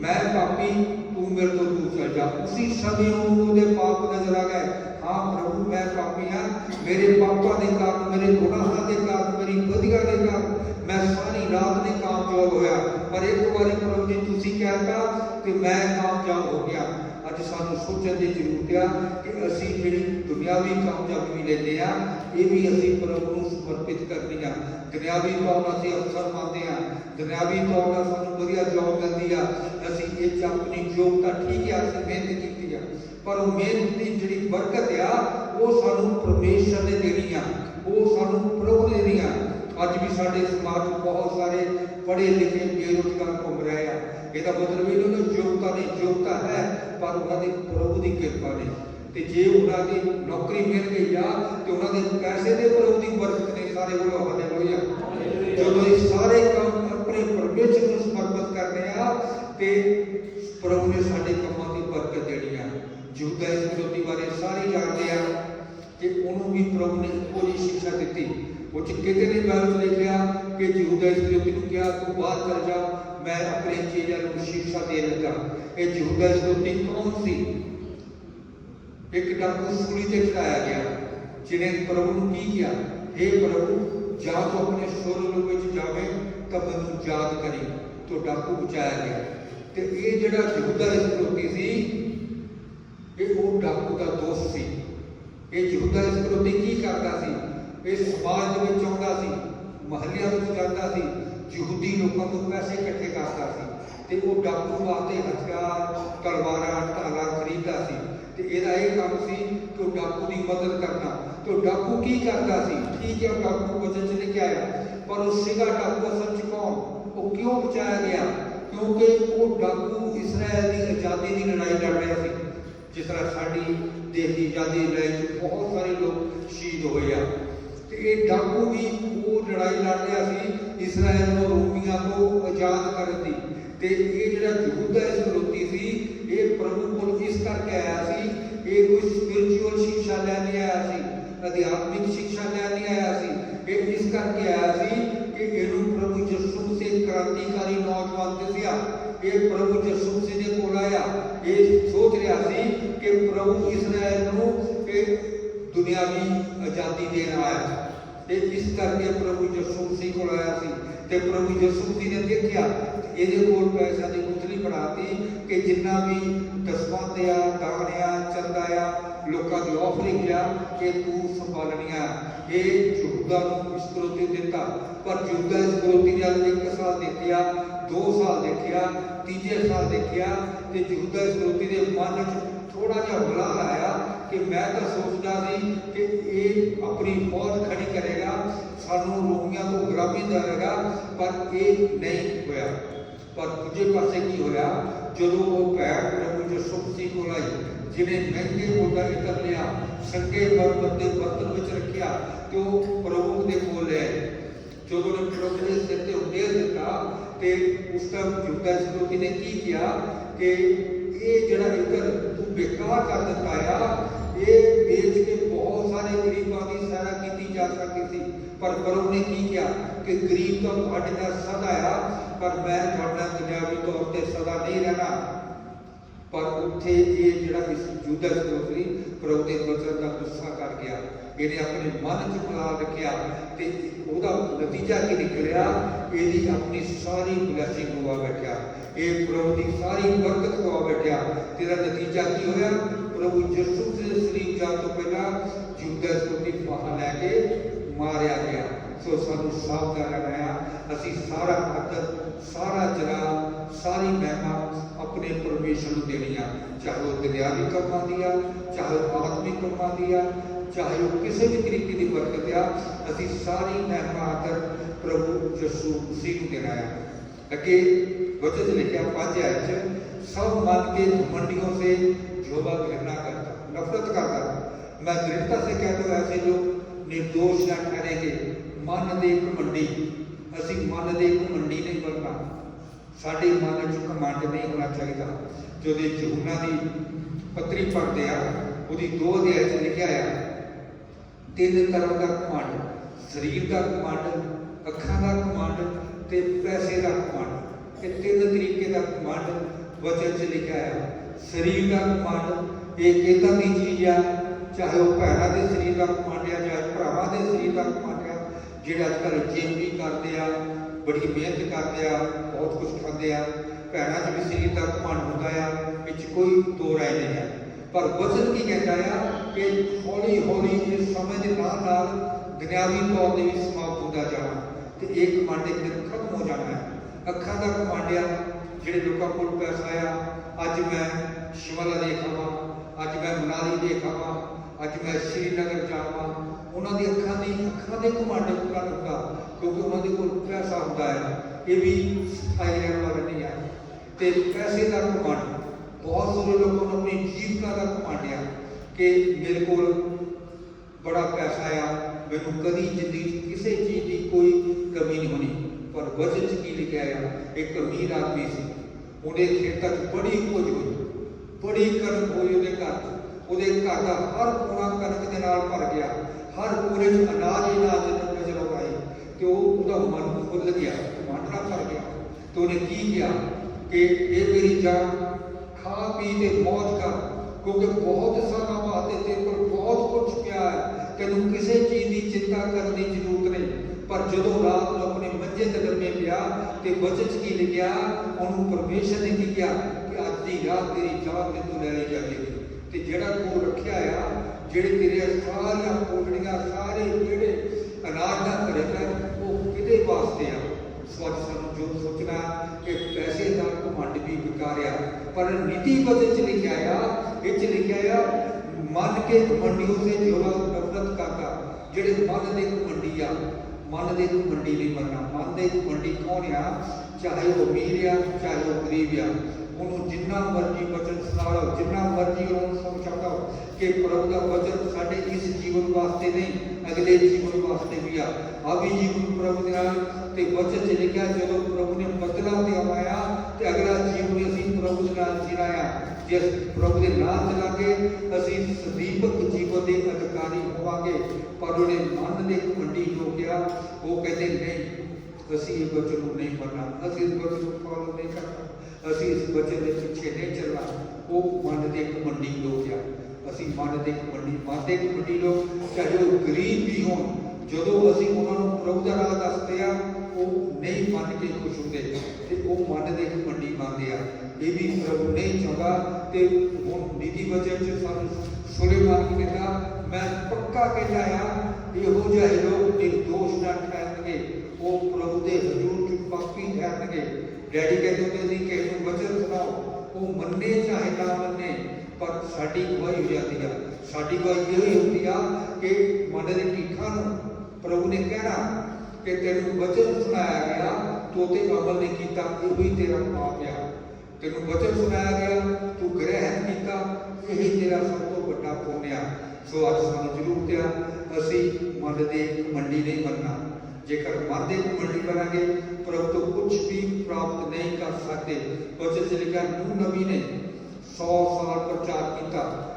ਮੈਂ ਪਾਪੀ ਤੂੰ ਮੇਰੇ ਤੋਂ ਦੂਰ ਚਲ ਜਾ। ਉਸੇ ਸਮੇਂ ਉਹਦੇ ਪਾਪ ਨਜ਼ਰ ਆ ਗਏ। ਹਾਂ ਪ੍ਰਭੂ, ਮੈਂ ਪਾਪੀ ਹਾਂ। ਮੇਰੇ ਪਾਪਾਂ ਦੇ ਕਾਰਨ, ਮੇਰੇ ਗੁਨਾਹਾਂ ਦੇ ਕਾਰਨ, ਮੇਰੀ ਵਧੀਆ ਦੇ ਕਾਰਨ ਮੈਂ ਸਾਰੀ ਰਾਤ ਨਹੀਂ ਕਾਮਯਾਬ ਹੋਇਆ। ਪਰ ਇੱਕ ਵਾਰੀ ਪ੍ਰਭੂ ਜੀ, ਤੁਸੀਂ ਕਹਿਤਾ ਕਿ ਮੈਂ ਕਾਮਯਾਬ ਹੋ ਗਿਆ। ਅੱਜ ਸਾਨੂੰ ਸੋਚਣ ਦੀ ਜ਼ਰੂਰਤ ਆ ਕਿ ਅਸੀਂ ਜਿਹੜੀ ਦੁਨਿਆਵੀ ਕਾਮਯਾਬੀ ਲੈਂਦੇ ਆ, ਇਹ ਵੀ ਅਸੀਂ ਪ੍ਰਭੂ ਨੂੰ ਸਮਰਪਿਤ ਕਰਨੀ ਆ। ਦੁਨਿਆਵੀ ਤੌਰ ਨਾਲ ਅਸੀਂ ਅਫਸਰ ਮੰਨਦੇ ਆ। ਦੁਨਿਆਵੀ ਤੌਰ ਸਾਨੂੰ ਵਧੀਆ ਜੌਬ ਮਿਲਦੀ ਆ। ਅਸੀਂ ਇਹ ਚ ਆਪਣੀ ਯੋਗਤਾ ਠੀਕ ਆ, ਅਸੀਂ ਮਿਹਨਤ ਕੀਤੀ ਆ। ਪਰ ਉਹ ਮਿਹਨਤ ਦੀ ਜਿਹੜੀ ਬਰਕਤ ਆ, ਉਹ ਸਾਨੂੰ ਪਰਮੇਸ਼ਰ ਨੇ ਦੇਣੀ ਆ। ਉਹ ਸਾਨੂੰ ਪ੍ਰਭੂ ਨੇ ਦੇਣੀ ਆ। ਅੱਜ ਵੀ ਸਾਡੇ ਸਮਾਜ 'ਚ ਬਹੁਤ ਸਾਰੇ ਪੜ੍ਹੇ ਲਿਖੇ ਬੇਰੁਜ਼ਗਾਰ ਘੁੰਮ ਰਹੇ ਆ। ਇਹਦਾ ਮਤਲਬ ਇਹ ਨਹੀਂ ਕਿ ਯੋਗਤਾ ਨਹੀਂ ਯੋਗਤਾ ਹੈ, ਪਰ ਉਹਨਾਂ ਦੀ ਪ੍ਰਭੂ ਦੀ ਕਿਰਪਾ ਨੇ। ਤੇ ਜੇ ਉਹਨਾਂ ਦੀ ਨੌਕਰੀ ਮਿਲ ਗਈ ਆ, ਤੇ ਉਹਨਾਂ ਦੇ ਪੈਸੇ ਦੇ ਪ੍ਰਭੂ ਦੀ ਬਰਕਤ ਨੇ ਸਾਰੇ ਬੋਲੋ ਹਾਲੇਲੂਇਆ ਜਦੋਂ ਇਹ ਸਾਰੇ ਕੰਮ ਆਪਣੇ ਪਰਮੇਸ਼ਰ ਨੂੰ ਸਮਰਪਿਤ ਕਰਦੇ ਆ, ਤੇ ਪ੍ਰਭੂ ਨੇ ਸਾਡੇ ਕੰਮਾਂ ਦੀ ਬਰਕਤ ਦੇਣੀ ਆ। ਯਹੂਦਾ ਇਸ ਵਿਰੋਧੀ ਬਾਰੇ ਸਾਰੇ ਜਾਣਦੇ ਆ ਕਿ ਉਹਨੂੰ ਵੀ ਪ੍ਰਭੂ ਨੇ ਇੱਕੋ ਸਿੱਖਿਆ ਦਿੱਤੀ। ਉਹ ਚ ਕਿਤੇ ਨਹੀਂ ਬਾਈਬਲ ਲਿਖਿਆ ਕਿ ਯਹੂਦਾ ਇਸ ਵਿਰੋਧੀ ਨੂੰ ਕਿਹਾ, ਤੂੰ ਬਾਹਰ ਚਲ ਜਾ, ਮੈਂ ਆਪਣੇ ਚੇਲਿਆਂ ਨੂੰ ਸਿੱਖਿਆ ਦੇ ਲੱਗਾ। ਇਹ ਯਹੂਦਾ ਇਸ ਕੌਣ ਸੀ? ਇੱਕ ਡਾਕੂ ਸੂਲੀ ਤੇ ਚੜਾਇਆ ਗਿਆ, ਜਿਹਨੇ ਪ੍ਰਭੂ ਨੂੰ ਕੀ ਕਿਹਾ? हे ਪ੍ਰਭੂ, ਜਾਂ ਤੂੰ ਆਪਣੇ ਸਵਰਗ ਵਿੱਚ ਜਾਵੇਂ, ਤਾਂ ਮੈਨੂੰ ਯਾਦ ਕਰੀ। ਤੋ ਡਾਕੂ ਬਚਾਇਆ ਗਿਆ। ਤੇ ਇਹ ਜਿਹੜਾ ਯਹੂਦਾ ਇਸ ਸੀ, ਇਹ ਉਹ ਡਾਕੂ ਦਾ ਦੋਸਤ ਸੀ। ਇਹ ਯਹੂਦਾ ਇਸ ਕੀ ਕਰਦਾ ਸੀ? ਇਹ ਸਮਾਜ ਦੇ ਵਿੱਚ ਆਉਂਦਾ ਸੀ। ਮਹੱਲਿਆਂ ਵਿੱਚ ਜਾਂਦਾ ਸੀ, ਯਹੂਦੀ ਲੋਕਾਂ ਤੋਂ ਪੈਸੇ ਇਕੱਠੇ ਕਰਦਾ ਸੀ ਤੇ ਉਹ ਡਾਕੂ ਵਾਸਤੇ ਹਥਿਆਰ, ਤਲਵਾਰਾਂ ਢਾਲਾਂ ਖਰੀਦਦਾ ਸੀ ਤੇ ਇਹਦਾ ਇਹ ਕੰਮ ਸੀ ਕਿ ਉਹ ਡਾਕੂ ਦੀ ਮਦਦ ਕਰਨਾ। ਤੇ ਉਹ ਡਾਕੂ ਕੀ ਕਰਦਾ ਸੀ? ਠੀਕ ਹੈ, ਉਹ ਡਾਕੂ ਵਚਨ ਚ ਲਿਖਿਆ ਆਇਆ, ਪਰ ਉਹ ਸੀਗਾ ਡਾਕੂ ਅਸਲ ਚ ਕੌਣ? ਉਹ ਕਿਉਂ ਬਚਾਇਆ ਗਿਆ? ਕਿਉਂਕਿ ਉਹ ਡਾਕੂ ਇਸਰਾਇਲ ਦੀ ਆਜ਼ਾਦੀ ਦੀ ਲੜਾਈ ਲੜ ਰਿਹਾ ਸੀ, ਜਿਸ ਤਰ੍ਹਾਂ ਸਾਡੀ ਦੇਸ਼ ਦੀ ਆਜ਼ਾਦੀ ਦੀ ਲੜਾਈ ਬਹੁਤ ਸਾਰੇ ਲੋਕ ਸ਼ਹੀਦ ਹੋਏ ਆ। ਤੇ ਇਹ ਡਾਕੂ ਵੀ ਉਹ ਲੜਾਈ ਲੜ ਰਿਹਾ ਸੀ, ਇਸਰਾਇਲ ਨੂੰ ਰੋਮੀਆਂ ਤੋਂ ਆਜ਼ਾਦ ਕਰਨ ਦੀ। ਤੇ ਇਹ ਜਿਹੜਾ ਯਹੂਦਾ ਇਸ ਵਿਰੋਧੀ ਸੀ, ਇਹ ਪ੍ਰਭੂ ਕੋਲ ਇਸ ਕਰਕੇ ਆਇਆ ਸੀ, ਇਹ ਕੋਈ ਸਪਿਰਚੁਅਲ ਸਿੱਖਿਆ ਲੈਣ ਨਹੀਂ ਆਇਆ ਸੀ, ਅਧਿਆਤਮਿਕ ਸਿੱਖਿਆ ਲੈਣ ਨਹੀਂ ਆਇਆ ਸੀ। ਇਹ ਇਸ ਕਰਕੇ ਆਇਆ ਸੀ ਕਿ ਇਹਨੂੰ ਪ੍ਰਭੂ ਯਿਸੂ ਮਸੀਹ ਕ੍ਰਾਂਤੀਕਾਰੀ ਨੌਜਵਾਨ ਦੱਸਿਆ ਇਹ ਪ੍ਰਭੂ ਯਿਸੂ ਮਸੀਹ ਦੇ ਕੋਲ ਆਇਆ। ਇਹ ਸੋਚ ਰਿਹਾ ਸੀ ਕਿ ਪ੍ਰਭੂ ਇਸਰਾਇਲ ਨੂੰ ਇਹ ਦੁਨਿਆਵੀ ਆਜ਼ਾਦੀ ਦੇਣ ਆਇਆ ਤੇ ਇਸ ਕਰਕੇ ਪ੍ਰਭੂ ਯਿਸੂ ਮਸੀਹ ਕੋਲ ਆਇਆ ਸੀ। ਤੇ ਪ੍ਰਭੂ ਯਿਸੂ ਮਸੀਹ ਨੇ ਦੇਖਿਆ, ਇਹਦੇ ਕੋਲ ਪੈਸਾ ਦੀ ਗੁੰਥਲੀ ਬਣਾਤੀ ਕਿ ਜਿੰਨਾ ਵੀ ਦਸਵਾਂ ਤੇ ਆ ਦਾਣਿਆ ਚੰਦਾ ਆ, ਲੋਕਾਂ ਦੀ ਆਫਰਿੰਗ ਆ ਕਿ ਤੂੰ ਸੰਭਾਲਣੀਆਂ ਇਹ ਯਹੂਦਾ ਨੂੰ ਇਸ ਕਰੋਤੀ ਦਿੱਤਾ। ਪਰ ਯਹੂਦਾ ਇਸ ਕਰੋਤੀ ਨੇ ਇੱਕ ਸਾਲ ਦੇਖਿਆ, ਦੋ ਸਾਲ ਦੇਖਿਆ, ਤੀਜੇ ਸਾਲ ਦੇਖਿਆ ਤੇ ਯਹੂਦਾ ਇਸ ਕਰੋਤੀ ਦੇ ਮਨ 'ਚ ਥੋੜਾ ਜਿਹਾ ਬੁਲਾਰ ਆਇਆ ਕਿ ਮੈਂ ਤਾਂ ਸੋਚਦਾ ਸੀ ਕਿ ਇਹ ਆਪਣੀ ਫੌਜ ਖੜੀ ਕਰੇਗਾ, ਸਾਨੂੰ ਰੋਮੀਆਂ ਤੋਂ ਗੁਲਾਮੀ ਦੇਵੇਗਾ, ਪਰ ਇਹ ਨਹੀਂ ਹੋਇਆ। ਪਰ ਦੂਜੇ ਪਾਸੇ ਕੀ ਹੋਇਆ? ਜਦੋਂ ਉਹ ਭੈਣ ਪ੍ਰਭੂ ਯਿਸੂ ਮਸੀਹ ਕੋਲ ਆਈ, ਜਿਹਨੇ ਮਹਿੰਗੇ ਮੁੱਦਾ ਇਤਰ ਲਿਆ, ਸੰਗੇ ਬਰਬਰ ਦੇ ਬਰਤਨ ਵਿੱਚ ਰੱਖਿਆ ਤੇ ਉਹ ਪ੍ਰਭੂ ਦੇ ਕੋਲ ਲੈ ਜਦੋਂ ਨੇ ਪ੍ਰਭੂ ਦੇ ਸਿਰ ਤੇ ਉਡੇਰ ਦਿੱਤਾ ਤੇ ਉਸ ਦਾ ਜੁਦਾ ਸਰੋਤੀ ਨੇ ਕੀ ਕਿਹਾ? ਕਿ ਇਹ ਜਿਹੜਾ ਇਤਰ ਤੂੰ ਬੇਕਾਰ ਕਰ ਦਿੱਤਾ ਆ, ਇਹ ਵੇਚ ਕੇ ਬਹੁਤ ਸਾਰੇ ਸਹਾਇਤਾ ਕੀਤੀ ਪਰ ਪ੍ਰਭੂ ਨੇ ਕੀ ਕਿਹਾ ਕਿ ਗਰੀਬ ਤਾਂ ਤੁਹਾਡੇ ਨਾਲ ਸਦਾ ਆ, ਪਰ ਮੈਂ ਤੁਹਾਡਾ ਦੁਨਿਆਵੀ ਤੌਰ ਤੇ ਸਦਾ ਨਹੀਂ ਰਹਿਣਾ। ਪਰ ਉੱਥੇ ਇਹ ਜਿਹੜਾ ਇਸ ਜੂਦਾ ਸਰੋਤੀ ਪ੍ਰਭੂ ਦੇ ਬਚਨ ਦਾ ਗੁੱਸਾ ਕਰ ਗਿਆ। ਇਹਨੇ ਆਪਣੇ ਮਨ 'ਚ ਬੁਲਾ ਰੱਖਿਆ ਤੇ ਉਹਦਾ ਨਤੀਜਾ ਕੀ ਨਿਕਲਿਆ? ਇਹਦੀ ਆਪਣੀ ਸਾਰੀ ਬਲੇਸਿੰਗ ਗਵਾ ਬੈਠਿਆ। ਇਹ ਪ੍ਰਭੂ ਦੀ ਸਾਰੀ ਬਰਕਤ ਗਵਾ ਬੈਠਿਆ। ਤੇਰਾ ਨਤੀਜਾ ਕੀ ਹੋਇਆ? ਪ੍ਰਭੂ ਯਿਸੂ ਦੇ ਸਰੀਰ ਜਾਣ ਤੋਂ ਪਹਿਲਾਂ ਸੂਰਜ ਨੂੰ ਵੀ ਬਾਹਰ ਲੈ ਕੇ ਮਾਰਿਆ ਗਿਆ। ਸੋ ਸਾਨੂੰ ਸਾਵਧਾਨ ਰਹਿਣਾ, ਅਸੀਂ ਸਾਰਾ ਹੱਕ ਸਾਰਾ ਜਨਾਬ ਸਾਰੀ ਮਹਿਮਾ ਆਪਣੇ ਪਰਮੇਸ਼ਰ ਨੂੰ ਦੇਣੀ ਆ ਚਾਹੇ ਉਹ ਦੁਨਿਆਵੀ ਕੰਮਾਂ ਦੀ ਆ ਚਾਹੇ ਆਤਮਿਕ ਕੰਮਾਂ ਦੀ ਆ ਚਾਹੇ ਉਹ ਕਿਸੇ ਵੀ ਤਰੀਕੇ ਦੀ ਬਰਕਤ ਆ ਅਸੀਂ ਸਾਰੀ ਮਹਿਮਾ ਆਦਰ ਪ੍ਰਭੂ ਯਿਸੂ ਮਸੀਹ ਨੂੰ ਦੇਣਾ ਆ ਅੱਗੇ ਵਚਨ ਲਿਖਿਆ, ਪੰਜ ਆਇਤ ਸਭ ਮਨ ਕੇ ਮੰਡੀਆਂ ਸੇ ਜੋਬਾ ਘਿਰਣਾ ਕਰਤਾ, ਨਫ਼ਰਤ ਕਰਤਾ मैं दृढ़ता से कहता हूं ऐसे लोग निर्दोष न ठहरेंगे ਮਨ ਦੇ ਘਮੰਡੀ ਅਸੀਂ ਮਨ ਦੇ ਘਮੰਡੀ ਨਹੀਂ ਬਣਨਾ ਸਾਡੇ ਮਨ 'ਚ ਘਮੰਡ ਨਹੀਂ ਹੋਣਾ ਚਾਹੀਦਾ ਜਦੋਂ ਯਹੂਨਾ ਦੀ ਪੱਤਰੀ ਪੜ੍ਹਦੇ ਆ ਉਹਦੀ ਦੋ ਅਧਿਆਇ 'ਚ ਲਿਖਿਆ ਆ ਤਿੰਨ ਤਰ੍ਹਾਂ ਦਾ ਘਮੰਡ ਸਰੀਰ ਦਾ ਘਮੰਡ ਅੱਖਾਂ ਦਾ ਘਮੰਡ ਤੇ ਪੈਸੇ ਦਾ ਘਮੰਡ ਇਹ ਤਿੰਨ ਤਰੀਕੇ ਦਾ ਘਮੰਡ ਵਚਨ 'ਚ ਲਿਖਿਆ ਆ ਸਰੀਰ ਦਾ ਘਮੰਡ ਇਹ ਕਿਦਾਂ ਦੀ ਚੀਜ਼ ਆ ਚਾਹੇ ਉਹ ਭੈਣਾਂ ਦੇ ਸਰੀਰ ਦਾ ਕਮਾਂਡਿਆ ਆ ਚਾਹੇ ਭਰਾਵਾਂ ਦੇ ਸਰੀਰ ਦਾ ਕਮਾਂਡਿਆ ਜਿਹੜੇ ਅੱਜ ਕੱਲ੍ਹ ਜਿਮ ਵੀ ਕਰਦੇ ਆ, ਬੜੀ ਮਿਹਨਤ ਕਰਦੇ ਆ, ਬਹੁਤ ਕੁਝ ਖਾਂਦੇ ਆ, ਭੈਣਾਂ 'ਚ ਵੀ ਸਰੀਰ ਦਾ ਘਮੰਡ ਹੁੰਦਾ ਆ, ਵਿੱਚ ਕੋਈ ਦੋ ਰਾਏ ਨਹੀਂ ਹੈ। ਪਰ ਵਚਨ ਕੀ ਕਹਿੰਦਾ ਆ ਕਿ ਹੌਲੀ ਹੌਲੀ ਇਸ ਸਮੇਂ ਦੇ ਨਾਲ ਨਾਲ ਦੁਨਿਆਵੀ ਤੌਰ ਤੇ ਵੀ ਸਮਾਪਤ ਹੁੰਦਾ ਜਾਣਾ ਤੇ ਇਹ ਘਮੰਡ ਇੱਕ ਦਿਨ ਖਤਮ ਹੋ ਜਾਣਾ ਹੈ। ਅੱਖਾਂ ਦਾ ਘਮੰਡ ਆ, ਜਿਹੜੇ ਲੋਕਾਂ ਕੋਲ ਪੈਸਾ ਆ, ਅੱਜ ਮੈਂ ਸ਼ਿਮਲਾ ਦੇਖ ਅੱਜ ਮੈਂ ਮਨਾਲੀ ਦੇਖ ਅੱਜ ਮੈਂ ਸ਼੍ਰੀਨਗਰ ਜਾਵਾਂ। ਉਹਨਾਂ ਦੀ ਅੱਖਾਂ ਦੀ ਅੱਖਾਂ ਦੇ ਘਮੰਡ ਪੂਰਾ ਹੁੰਦਾ ਕਿਉਂਕਿ ਉਹਨਾਂ ਦੇ ਕੋਲ ਪੈਸਾ ਹੁੰਦਾ ਹੈ। ਇਹ ਵੀ ਸਫ਼ਾਈ ਰਹਿਣ ਵਾਲਾ ਨਹੀਂ ਹੈ। ਤੇ ਪੈਸੇ ਦਾ ਘਮੰਡ ਬਹੁਤ ਸਾਰੇ ਲੋਕਾਂ ਨੂੰ ਆਪਣੀ ਜੀਵਕਾ ਦਾ ਘਮੰਡ ਕਿ ਮੇਰੇ ਕੋਲ ਬੜਾ ਪੈਸਾ ਆ, ਮੈਨੂੰ ਕਦੀ ਜ਼ਿੰਦਗੀ 'ਚ ਕਿਸੇ ਚੀਜ਼ ਦੀ ਕੋਈ ਕਮੀ ਨਹੀਂ ਹੋਣੀ। ਪਰ ਵਜਨ 'ਚ ਕੀ ਲਿਖਿਆ ਆ? ਇੱਕ ਅਮੀਰ ਆਦਮੀ ਸੀ। ਉਹਦੇ ਖੇਤਾਂ 'ਚ ਬੜੀ ਖੋਜ ਹੋਈ। ਬੜੀ ਕਣਕ ਹੋਈ ਉਹਦੇ ਘਰ 'ਚ। ਉਹਦੇ ਘਰ ਦਾ ਹਰ ਕੋਨਾ ਕਣਕ ਦੇ ਨਾਲ ਭਰ ਗਿਆ। ਹਰ ਕੋਨੇ 'ਚ ਅਨਾਜ ਹੀ ਅਨਾਜ ਨਜ਼ਰ ਆਈ ਤੇ ਉਹ ਉਹਦਾ ਮਨ ਖੁੱਲ ਗਿਆ ਮਨ ਨਾਲ ਭਰ ਗਿਆ। ਤੇ ਉਹਨੇ ਕੀ ਕਿਹਾ? ਕਿ ਇਹ ਮੇਰੀ ਜਾਨ ਖਾ ਪੀ ਤੇ ਮौज ਕਰ, ਕਿਉਂਕਿ ਬਹੁਤ ਸਾਰਾ ਬਾਅਦ ਤੇਰੇ ਕੋਲ ਬਹੁਤ ਕੁਝ ਪਿਆ ਹੈ। ਤੈਨੂੰ ਕਿਸੇ ਚੀਜ਼ ਦੀ ਚਿੰਤਾ ਕਰਨ ਦੀ ਜ਼ਰੂਰਤ ਨਹੀਂ। ਪਰ ਜਦੋਂ ਰਾਤ ਨੂੰ ਆਪਣੇ ਮੰਜੇ ਤੇ ਲੰਮੇ ਪਿਆ, ਤੇ ਬਚਤ ਕੀ ਲਿਖਿਆ? ਉਹਨੂੰ ਪਰਮੇਸ਼ਰ ਨੇ ਕੀ ਕਿਹਾ? ਕਿ ਅੱਜ ਦੀ ਰਾਤ ਤੇਰੀ ਜਾਨ ਤੈਨੂੰ ਲੈ ਲਈ ਜਾਵੇਗੀ ਤੇ ਜਿਹੜਾ ਤੂੰ ਰੱਖਿਆ ਆ, ਜਿਹੜੇ ਤੇਰੇ ਸਾਰੀਆਂ ਕੋਟੜੀਆਂ ਸਾਰੇ ਜਿਹੜੇ ਅਨਾਜ ਦਾ ਘੜੇ ਉਹ ਕਿਹਦੇ ਵਾਸਤੇ ਆ? ਸੋ ਅੱਜ ਸਾਨੂੰ ਜੋ ਸੋਚਣਾ ਕਿ ਪੈਸੇ ਦਾ ਘਮੰਡ ਵੀ ਵਿਕਾਰਿਆ, ਪਰ ਨੀਤੀ ਬਚਨ ਚ ਲਿਖਿਆ ਆ, ਇਹ ਚ ਲਿਖਿਆ ਆ, ਮਨ ਕੇ ਘਮੰਡੀ ਉਸੇ ਜਿਉਣਾ ਨਫ਼ਰਤ ਕਰਦਾ, ਜਿਹੜੇ ਮਨ ਦੇ ਘਮੰਡੀ ਆ, ਮਨ ਦੇ ਘਮੰਡੀ ਨਹੀਂ ਬਣਨਾ ਮਨ ਦੇ ਘਮੰਡੀ ਕੌਣ ਆ? ਚਾਹੇ ਉਹ ਅਮੀਰ ਆ, ਚਾਹੇ ਉਹ ਗਰੀਬ ਆ। ਉਹਨੂੰ ਜਿੰਨਾ ਮਰਜ਼ੀ ਬਚਨ ਸੁਣਾ ਲਓ ਜਿੰਨਾ ਮਰਜ਼ੀ ਉਹਨੂੰ ਸਮਝਾਓ ਕਿ ਪ੍ਰਭੂ ਦਾ ਬਚਨ ਸਾਡੇ ਇਸ ਜੀਵਨ ਵਾਸਤੇ ਨਹੀਂ, ਅਗਲੇ ਜੀਵਨ ਵਾਸਤੇ ਵੀ ਆ। ਆ ਵੀ ਜੀਵਨ ਪ੍ਰਭੂ ਦੇ ਨਾਲ ਤੇ ਬਚਨ ਚ ਲਿਖਿਆ, ਜਦੋਂ ਪ੍ਰਭੂ ਨੇ ਬਦਲਾ ਤੇ ਆਇਆ ਤੇ ਅਗਲਾ ਜੀਵਨ ਅਸੀਂ ਪ੍ਰਭੂ ਦੇ ਨਾਲ ਜੀਣਾ ਜੇ ਅਸੀਂ ਪ੍ਰਭੂ ਦੇ ਨਾਲ ਚਲਾਂਗੇ ਅਸੀਂ ਸਦੀਪਕ ਜੀਵਨ ਦੇ ਅਧਿਕਾਰੀ ਹੋਵਾਂਗੇ। ਪਰ ਉਹਨੇ ਮਨ ਦੇ ਮੰਡੀ ਲੋਕਿਆ ਉਹ ਕਹਿੰਦੇ, ਨਹੀਂ, ਅਸੀਂ ਇਹ ਬਚਨ ਨੂੰ ਨਹੀਂ ਮੰਨਣਾ, ਅਸੀਂ ਇਸ ਬਚਨ ਨੂੰ ਫਾਲੋ ਨਹੀਂ ਕਰਨਾ। ਅਸੀਂ ਇਸ ਬਚਨ ਦੇ ਪਿੱਛੇ ਨਹੀਂ ਚੱਲਣਾ। ਉਹ ਮਨ ਦੇ ਮੰਡੀ ਲੋਕਿਆ ਅਸੀਂ ਮਨ ਦੇ ਮੰਡੀ ਮਨ ਦੇ ਮੰਡੀ ਲੋਕ। ਚਾਹੇ ਉਹ ਗਰੀਬ ਵੀ ਹੋਣ, ਜਦੋਂ ਅਸੀਂ ਉਹਨਾਂ ਨੂੰ ਪ੍ਰਭੂ ਦਾ ਰਾਹ ਦੱਸਦੇ ਆ, ਉਹ ਨਹੀਂ ਮੰਨ ਕੇ ਖੁਸ਼ ਹੁੰਦੇ ਤੇ ਉਹ ਮਨ ਦੇ ਮੰਡੀ ਮੰਨਦੇ ਆ। ਇਹ ਵੀ ਪ੍ਰਭੂ ਨਹੀਂ ਚਾਹੁੰਦਾ ਤੇ ਹੁਣ ਨੀਤੀ ਵਚਨ ਚ ਸਾਨੂੰ ਸੁਲੇਮਾਨ ਕਹਿੰਦਾ, ਮੈਂ ਪੱਕਾ ਕਹਿੰਦਾ ਆ, ਇਹੋ ਜਿਹੇ ਲੋਕ ਨਿਰਦੋਸ਼ ਨਾ ਠਹਿਰਨਗੇ। ਉਹ ਪ੍ਰਭੂ ਦੇ ਹਜ਼ੂਰ ਚ ਪਾਪੀ ਠਹਿਰਨਗੇ। ਡੈਡੀ ਕਹਿੰਦੇ ਹੁੰਦੇ ਸੀ ਕਿ ਇਹਨੂੰ ਵਚਨ ਸੁਣਾਓ ਉਹ ਮੰਨੇ ਚਾਹੇ ਨਾ ਮੰਨੇ ਪਰ ਸਾਡੀ ਗਵਾਹੀ ਹੋ ਜਾਂਦੀ ਆ। ਸਾਡੀ ਗਵਾਹੀ ਇਹ ਹੀ ਹੁੰਦੀ ਆ ਕਿ ਮਨ ਦੇ ਢੀਠਾਂ ਨੂੰ ਪ੍ਰਭੂ ਨੇ ਕਹਿਣਾ ਕਿ ਤੈਨੂੰ ਵਚਨ ਸੁਣਾਇਆ ਗਿਆ ਤੂੰ ਤੇ ਅਮਲ ਨਹੀਂ ਕੀਤਾ ਇਹੋ ਹੀ ਤੇਰਾ ਪਾਪ ਆ। ਤੈਨੂੰ ਵਚਨ ਸੁਣਾਇਆ ਗਿਆ, ਤੂੰ ਗ੍ਰਹਿਣ ਕੀਤਾ, ਇਹੀ ਤੇਰਾ ਸਭ ਤੋਂ ਵੱਡਾ ਪੁੰਨ ਆ। ਸੋ ਅੱਜ ਸਾਨੂੰ ਜ਼ਰੂਰਤ ਆ ਅਸੀਂ ਮਨ ਦੇ ਮੰਡੀ ਨਹੀਂ ਬਣਨਾ ਜੇਕਰ ਮਨ ਦੇ ਮੰਡੀ ਬਣਾਂਗੇ ਪ੍ਰਭੂ ਤੋਂ ਕੁਝ ਵੀ ਪ੍ਰਾਪਤ ਨਹੀਂ ਕਰ ਸਕਦੇ। ਵਚਨ ਚ ਲਿਖਿਆ, ਨੂੰ ਨਬੀ ਨੇ 100 ਸਾਲ ਪ੍ਰਚਾਰ ਕੀਤਾ।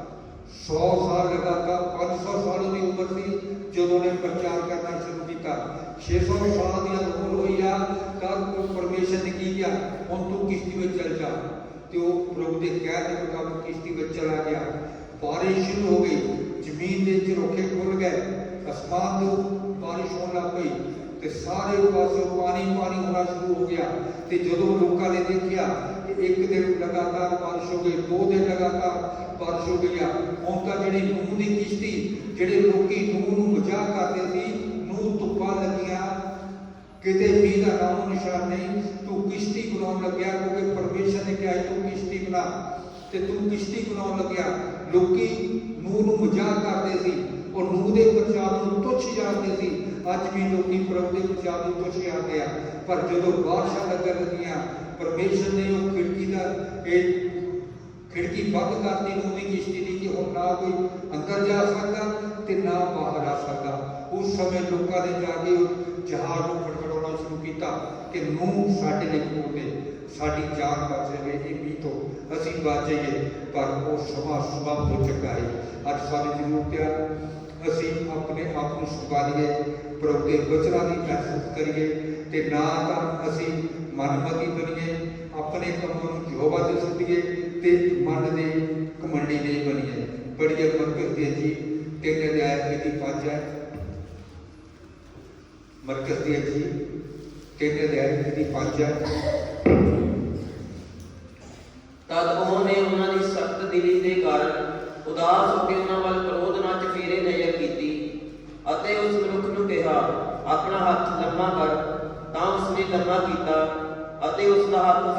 100 ਸਾਲ ਲਗਾਤਾਰ 500 ਸਾਲ ਦੀ ਉਮਰ ਸੀ, ਜਦੋਂ ਨੇ ਪ੍ਰਚਾਰ ਕਰਨਾ ਸ਼ੁਰੂ ਕੀਤਾ। 600 ਸਾਲ ਦੀ ਉਮਰ ਹੋਈ ਆ ਤਦ ਉਹ ਪਰਮੇਸ਼ਰ ਨੇ ਕੀ ਕਿਹਾ ਹੁਣ ਤੂੰ ਕਿਸ਼ਤੀ ਵਿੱਚ ਚੱਲ ਜਾ। ਤੇ ਉਹ ਪ੍ਰਭੂ ਦੇ ਕਹਿਣ ਦੇ ਮੁਤਾਬਕ ਕਿਸ਼ਤੀ ਵਿੱਚ ਚਲਾ ਗਿਆ। ਬਾਰਿਸ਼ ਸ਼ੁਰੂ ਹੋ ਗਈ, ਜ਼ਮੀਨ ਦੇ ਝਰੋਖੇ ਖੁੱਲ ਗਏ। ਅਸਮਾਨ ਤੋਂ ਬਾਰਿਸ਼ ਹੋਣ ਲੱਗ ਪਈ। ਤੇ ਸਾਰੇ ਪਾਸੇ ਪਾਣੀ ਪਾਣੀ ਹੋਣਾ ਸ਼ੁਰੂ ਹੋ ਗਿਆ ਤੇ ਜਦੋਂ ਲੋਕਾਂ ਨੇ ਦੇਖਿਆ ਕਿ ਇੱਕ ਦਿਨ ਲਗਾਤਾਰ ਬਾਰਿਸ਼ ਹੋ ਗਈ, ਦੋ ਦਿਨ ਲਗਾਤਾਰ ਬਾਰਿਸ਼ ਹੋ ਗਈ ਹੁਣ ਤਾਂ ਜਿਹੜੀ ਨੂਹ ਦੀ ਕਿਸ਼ਤੀ, ਜਿਹੜੇ ਲੋਕੀ ਨੂਹ ਨੂੰ ਮਜ਼ਾਕ ਕਰਦੇ ਸੀ, ਨੂਹ ਧੁੱਪਾਂ ਲੱਗੀਆਂ, ਕਿਤੇ ਵੀ ਦਾ ਨਾਮ ਨਿਸ਼ਾਨ ਨਹੀਂ, ਤੂੰ ਕਿਸ਼ਤੀ ਬਣਾਉਣ ਲੱਗਿਆ ਕਿਉਂਕਿ ਪਰਮੇਸ਼ਰ ਨੇ ਕਿਹਾ ਤੂੰ ਕਿਸ਼ਤੀ ਬਣਾ ਤੇ ਤੂੰ ਕਿਸ਼ਤੀ ਬਣਾਉਣ ਲੱਗਿਆ। ਲੋਕੀ ਨੂਹ ਨੂੰ ਮਜ਼ਾਕ ਕਰਦੇ ਸੀ। ਉਹ ਨੂਹ ਦੇ ਪ੍ਰਚਾਰ ਨੂੰ ਤੁੱਛ ਜਾਣਦੇ ਸੀ। ਅੱਜ ਵੀ ਲੋਕੀ ਪ੍ਰਭੂ ਦੇ ਪ੍ਰਚਾਰ ਨੂੰ ਤੁੱਛ ਜਾਂਦੇ ਆ। ਪਰ ਜਦੋਂ ਬਾਰਿਸ਼ਾਂ ਲੱਗਣ ਲੱਗੀਆਂ, ਪਰਮੇਸ਼ਰ ਨੇ ਉਹ ਖਿੜਕੀ ਦਾ ਇਹ ਖਿੜਕੀ ਬੰਦ ਕਰਤੀ ਨੂਹ ਦੀ ਕਿਸ਼ਤੀ ਦੀ ਕਿ ਹੁਣ ਨਾ ਕੋਈ ਅੰਦਰ ਜਾ ਸਕਦਾ ਤੇ ਨਾ ਬਾਹਰ ਆ ਸਕਦਾ। ਉਸ ਸਮੇਂ ਲੋਕਾਂ ਨੇ ਜਾ ਕੇ ਉਹ ਜਹਾਜ਼ ਨੂੰ ਖੜਖੜਾਉਣਾ ਸ਼ੁਰੂ ਕੀਤਾ ਕਿ ਨੂਹ ਸਾਡੇ ਲਈ ਖੋਲੇ ਸਾਡੀ ਜਾਨ ਬਚ ਜਾਵੇ, ਇਹ ਵੀ ਤੋਂ ਅਸੀਂ ਬਚ ਜਾਈਏ, ਪਰ ਉਹ ਸਮਾਂ ਸਮਾਪਤ ਹੋ ਚੁੱਕਾ ਹੈ। ਅੱਜ ਸਾਨੂੰ ਜ਼ਰੂਰਤ ਆ ਅਸੀਂ ਆਪਣੇ ਆਪ ਨੂੰ ਸੁਕਾਰੀਏ ਪ੍ਰਭੂ ਦੇ ਬਚਨਾਂ ਦੀ ਮਹਿਸੂਸ ਕਰੀਏ ਤੇ ਨਾ ਤਾਂ ਅਸੀਂ ਮਨਮਤੀ ਬਣੀਏ ਆਪਣੇ ਕੰਮਾਂ ਨੂੰ ਜੋਬਾ ਤੇ ਸੁਧੀਏ ਤੇ ਮਨ ਦੇ ਕਮੰਡੀ ਨਹੀਂ ਬਣੀਏ ਬੜੀ ਅਕਤ ਦੇ ਜੀ ਤਿੰਨ ਅਧਿਆਇ ਦੀ ਪੰਜ ਹੈ ਮਰਕਸ ਦੇ ਜੀ ਤਿੰਨ ਅਧਿਆਇ ਦੀ ਪੰਜ ਹੈ ਤਦ ਉਹਨੇ ਉਹਨਾਂ ਦੀ ਸਖਤ ਦਿਲੀ ਦੇ ਕਾਰਨ ਉਦਾਸ ਹੋ ਕੇ ਉਹਨਾਂ ਵੱਲ ਆਪਣਾ ਹੱਥ ਲੰਮਾ ਕਰ ਤਾਂ ਉਸਨੇ ਲੰਮਾ ਕੀਤਾ ਅਤੇ ਉਸ ਦਾ ਹੱਥ